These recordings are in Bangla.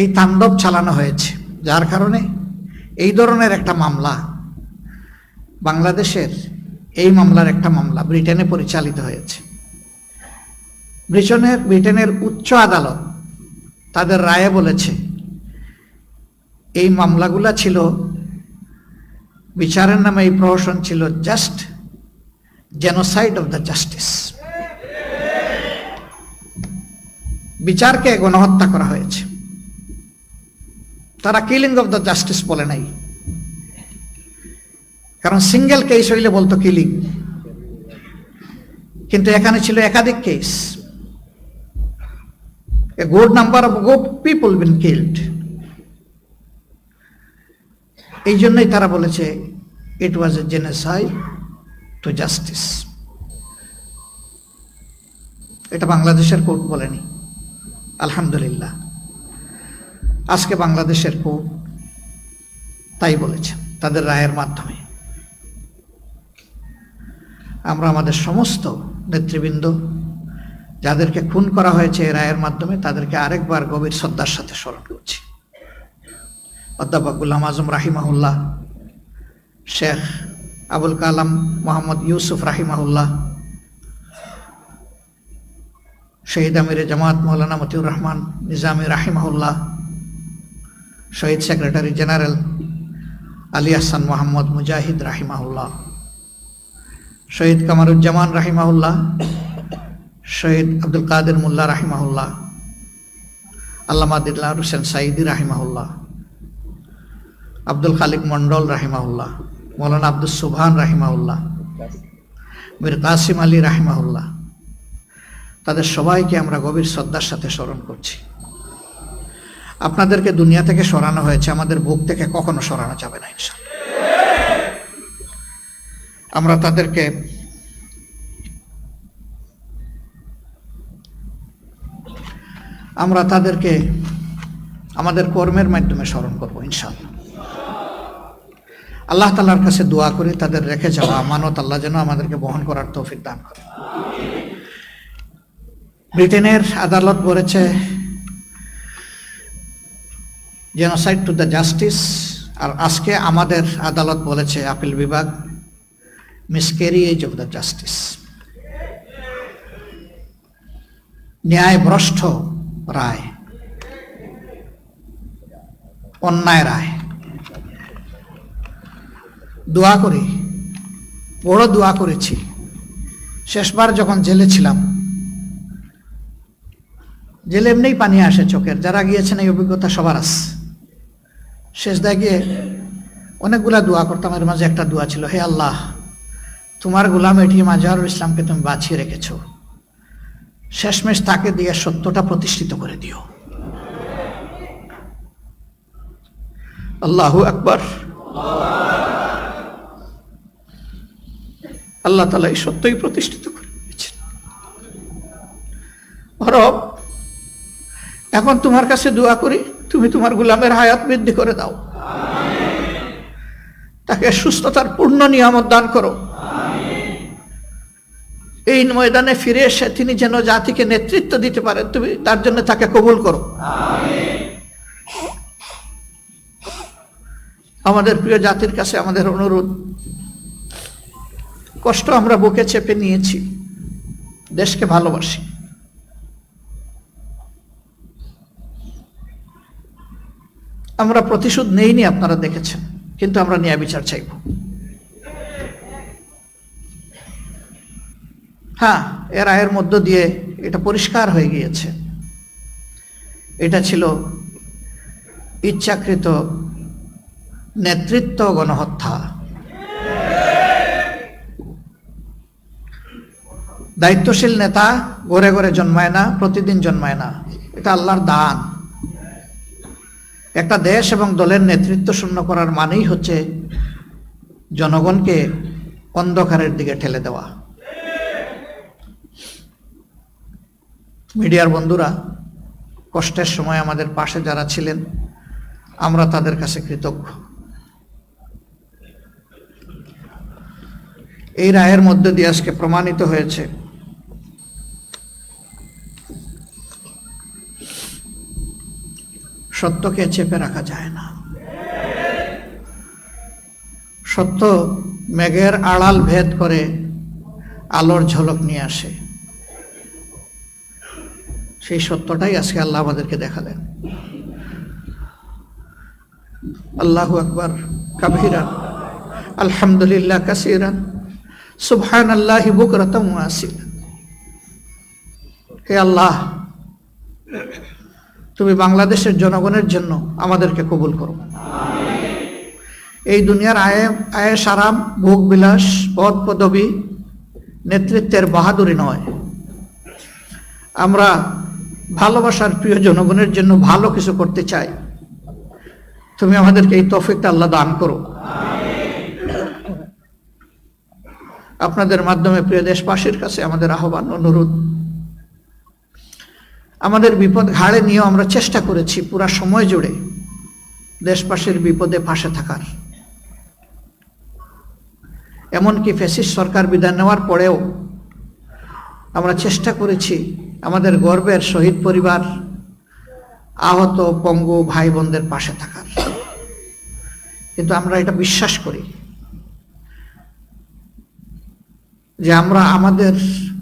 এই তাণ্ডব চালানো হয়েছে, যার কারণে এই ধরনের একটা মামলা, বাংলাদেশের এই মামলার একটা মামলা ব্রিটেনে পরিচালিত হয়েছে। ব্রিটেনের ব্রিটেনের উচ্চ আদালত তাদের রায়ে বলেছে, এই মামলাগুলা ছিল, বিচারের নামে এই প্রহসন ছিল just genocide of the justice বিচারকে গণহত্যা করা হয়েছে। তারা কিলিং অফ দ্য জাস্টিস বলে নাই। কারণ সিঙ্গেল কেস হইলে বলতো কিলিং কিন্তু এখানে ছিল একাধিক case a good number of good people been killed এই জন্যই তারা বলেছে it was A জেনেসাই two justice এটা বাংলাদেশের কোর্ট বলেনি। আলহামদুলিল্লাহ। আজকে বাংলাদেশের কোর্ট তাই বলেছে, তাদের রায়ের মাধ্যমে। আমরা আমাদের সমস্ত নেতৃবৃন্দ, যাদেরকে খুন করা হয়েছে এই রায়ের মাধ্যমে, তাদেরকে আরেকবার গভীর শ্রদ্ধার সাথে স্মরণ করছি। অধ্যাপক গুলাম আজম রাহিমাহুল্লাহ, শেখ আবুল কালাম মোহাম্মদ ইউসুফ রাহিমাহুল্লাহ, শহীদ আমিরে জামাত মৌলানা মতিউর রহমান নিজামী রাহিমাহুল্লাহ, শহীদ সেক্রেটারি জেনারেল আলী আহসান মোহাম্মদ মুজাহিদ রাহিমাহুল্লাহ, শহীদ কামারুজ্জামান রাহিমাহুল্লাহ, শহীদ আব্দুল কাদের মোল্লা রাহিমাহুল্লাহ, আল্লামা দিল্লা হোসেন সাইদি রাহিমাহুল্লাহ, আব্দুল খালিক মন্ডল রাহিমাহুল্লাহ। মৌলানা আব্দুল সুবহান রাহিমাহুল্লাহ, মীর কাসিম আলী রাহিমাহুল্লাহ, তাদের সবাইকে আমরা গভীর শ্রদ্ধার সাথে স্মরণ করছি। আপনাদেরকে দুনিয়া থেকে সরানো হয়েছে, আমাদের বুক থেকে কখনো সরানো যাবে না ইনশাল আমরা তাদেরকে আমরা তাদেরকে আমাদের কর্মের মাধ্যমে স্মরণ করব ইনশাল্লাহ আল্লাহ তালার কাছে দোয়া করি তাদের রেখে যাওয়া আমানত আল্লাহ যেন আমাদেরকে বহন করার তৌফিক দান করে। ব্রিটেনের আদালত বলেছে জেনোসাইড টু দ্য জাস্টিস আর আজকে আমাদের আদালত বলেছে আপিল বিভাগ মিসক্যারিয়েজ অফ দ্য জাস্টিস ন্যায় ভ্রষ্ট রায়, অন্যায় রায়। দোয়া করি, বড় দোয়া করেছি। শেষবার যখন জেলে ছিলাম, জেলে এমনিই পানি আসে চোখের, যারা গিয়েছেন এই অভিজ্ঞতা সবার আছে শেষ দায় গিয়ে অনেকগুলা দোয়া করতাম, এর মাঝে একটা দোয়া ছিল, হে আল্লাহ, তোমার গোলাম এটি মাজারুল ইসলামকে তুমি বাঁচিয়ে রেখেছ। শেষমেশ তাকে দিয়ে সত্যটা প্রতিষ্ঠিত করে দিও। আল্লাহু আকবর। আল্লাহ তালা এই সত্যই প্রতিষ্ঠিত করে দিয়েছেন। রব এখন তোমার কাছে দোয়া করি, তুমি তোমার গুলামের হায়াত বৃদ্ধি করে দাও। তাকে সুস্থতার পূর্ণ নিয়ামত দান করো। এই ময়দানে ফিরে এসে তিনি যেন জাতিকে নেতৃত্ব দিতে পারেন তুমি তার জন্য তাকে কবুল করো। আমাদের প্রিয় জাতির কাছে আমাদের অনুরোধ কষ্ট আমরা বুকে চেপে নিয়েছি, দেশকে ভালোবাসি। আমরা প্রতিশোধ নেইনি, আপনারা দেখেছেন, কিন্তু আমরা ন্যায় বিচার চাইব। হ্যাঁ এর আয়ের মধ্য দিয়ে এটা পরিষ্কার হয়ে গিয়েছে। এটা ছিল ইচ্ছাকৃত নেতৃত্ব গণহত্যা। দায়িত্বশীল নেতা ঘরে ঘরে জন্মায় না, প্রতিদিন জন্মায় না। এটা আল্লাহর দান। একটা দেশ এবং দলের নেতৃত্ব শূন্য করার মানেই হচ্ছে জনগণকে অন্ধকারের দিকে ঠেলে দেওয়া। মিডিয়ার বন্ধুরা, কষ্টের সময় আমাদের পাশে যারা ছিলেন, আমরা তাদের কাছে কৃতজ্ঞ। এই রায়ের মধ্যে দিয়ে আজকে প্রমাণিত হয়েছে সত্যকে চেপে রাখা যায় না। সত্য মেঘের আড়াল ভেদ করে আলোর ঝলক নিয়ে আসে। সেই সত্যটাই আজকে আল্লাহ আমাদেরকে দেখালেন। আল্লাহ আকবর কাবিরা আলহামদুলিল্লাহ কাসিরান সুবহান আল্লাহ বুকরতম আসিল হে আল্লাহ তুমি বাংলাদেশের জনগণের জন্য আমাদেরকে কবুল করো। এই দুনিয়ার আয়ে আয়েস আরাম ভোগ বিলাস, পদ পদবী নেতৃত্বের বাহাদুরি নয়। আমরা ভালোবাসার প্রিয় জনগণের জন্য ভালো কিছু করতে চাই। তুমি আমাদেরকে এই তফিকটা আল্লাহ দান করো। আপনাদের মাধ্যমে প্রিয় দেশবাসীর কাছে আমাদের আহ্বান, অনুরোধ আমাদের বিপদ ঘাড়ে নিয়েও আমরা চেষ্টা করেছি পুরা সময় জুড়ে দেশবাসীর বিপদে পাশে থাকার। এমনকি ফেসিস সরকার বিদায় নেওয়ার পরেও আমরা চেষ্টা করেছি আমাদের গর্বের শহীদ পরিবার, আহত পঙ্গু ভাই বোনদের পাশে থাকার। কিন্তু আমরা এটা বিশ্বাস করি যে আমরা আমাদের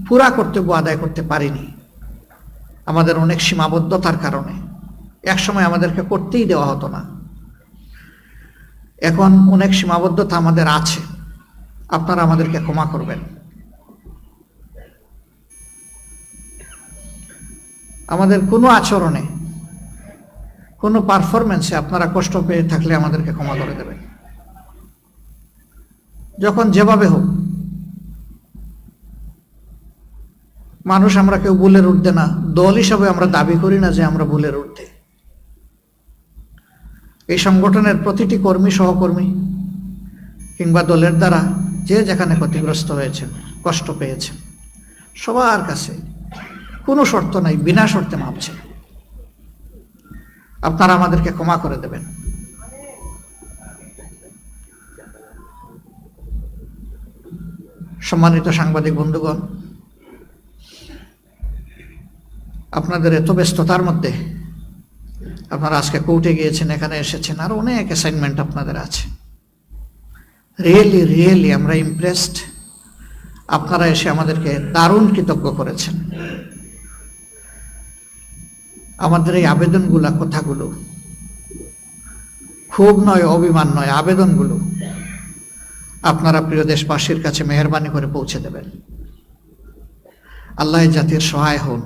পুরা কর্তব্য আদায় করতে পারিনি। আমাদের অনেক সীমাবদ্ধতার কারণে। একসময় আমাদেরকে করতেই দেওয়া হতো না। এখন অনেক সীমাবদ্ধতা আমাদের আছে। আপনারা আমাদেরকে ক্ষমা করবেন। আমাদের কোনো আচরণে, কোনো পারফরমেন্সে আপনারা কষ্ট পেয়ে থাকলে আমাদেরকে ক্ষমা করে দেবেন। যখন যেভাবে হোক মানুষ আমরা কেউ ভুলের উঠতে না। দল হিসাবে আমরা দাবি করি না যে আমরা ভুলের উঠতে এই সংগঠনের প্রতিটি কর্মী, সহকর্মী কিংবা দলের দ্বারা যে যেখানে ক্ষতিগ্রস্ত হয়েছেন, কষ্ট পেয়েছেন, সবার কাছে কোনো শর্ত নাই, বিনা শর্তে মাপছে আপনারা আমাদেরকে ক্ষমা করে দেবেন। সম্মানিত সাংবাদিক বন্ধুগণ আপনাদের এত ব্যস্ততার মধ্যে আপনারা আজকে কোর্টে গিয়েছেন, এখানে এসেছেন, আর অনেক অ্যাসাইনমেন্ট আপনাদের আছে। রিয়েলি রিয়েলি আমরা ইমপ্রেসড আপনারা এসে আমাদেরকে দারুণ কৃতজ্ঞ করেছেন। আমাদের এই আবেদনগুলা কথাগুলো খুব নয়, অভিমান নয়, আবেদনগুলো আপনারা প্রিয় দেশবাসীর কাছে মেহরবানি করে পৌঁছে দেবেন। আল্লাহ জাতির সহায় হন।